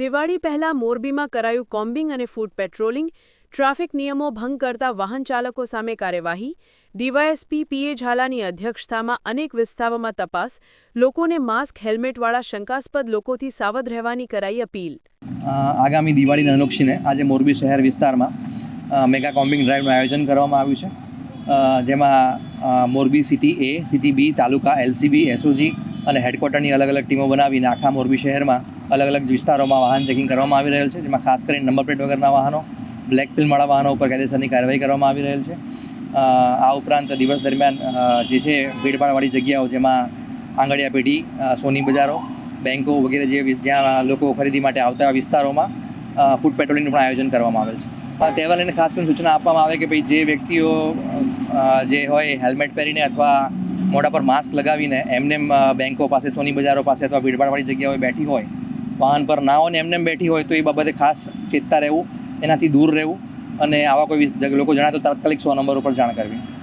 દિવાળી પહેલા મોરબીમાં કરાયું કોમ્બિંગ અને ફૂડ પેટ્રોલિંગ, ટ્રાફિક નિયમો ભંગ કરતા વાહન ચાલકો સામે કાર્યવાહી, ડીવાયએસપી પીએ ઝાલાની અધ્યક્ષતામાં અનેક વિસ્તારોમાં તપાસ, લોકોને માસ્ક, હેલ્મેટવાળા શંકાસ્પદ લોકોથી સાવધ રહેવાની કરાઈ અપીલ. આગામી દિવાળીના અનુક્ષીને આજે મોરબી શહેર વિસ્તારમાં મેગા કોમ્બિંગ ડ્રાઈવનું આયોજન કરવામાં આવ્યું છે. જેમાં Morbi city A, city B, taluka LCB, SOG અને હેડક્વાર્ટરની અલગ અલગ ટીમો બનાવીને આખા મોરબી શહેરમાં અલગ અલગ વિસ્તારોમાં વાહન ચેકિંગ કરવામાં આવી રહેલ છે, જેમાં ખાસ કરીને નંબર પ્લેટ વગરના વાહનો બ્લેક ફિલ્મવાળા વાહનો ઉપર કાયદેસરની કાર્યવાહી કરવામાં આવી રહેલ છે. આ ઉપરાંત દિવસ દરમિયાન જે છે ભીડભાડવાળી જગ્યાઓ જેમાં આંગળિયા પેઢી સોની બજારો બેન્કો વગેરે જે જ્યાં લોકો ખરીદી માટે આવતા વિસ્તારોમાં ફૂડ પેટ્રોલિંગનું પણ આયોજન કરવામાં આવેલ છે. તહેવાર લઈને ખાસ કરીને સૂચના આપવામાં આવે કે ભાઈ જે વ્યક્તિઓ જે હોય હેલ્મેટ પહેરીને અથવા મોઢા પર માસ્ક લગાવીને એમને એમ, બેન્કો પાસે સોની બજારો પાસે અથવા ભીડભાડવાળી જગ્યાઓએ બેઠી હોય વાહન પર ના હોય ને એમને એમ બેઠી હોય તો એ બાબતે ખાસ ચેતતા રહેવું એનાથી દૂર રહેવું અને આવા કોઈ લોકો જણાય તો તાત્કાલિક સો નંબર ઉપર જાણ કરવી.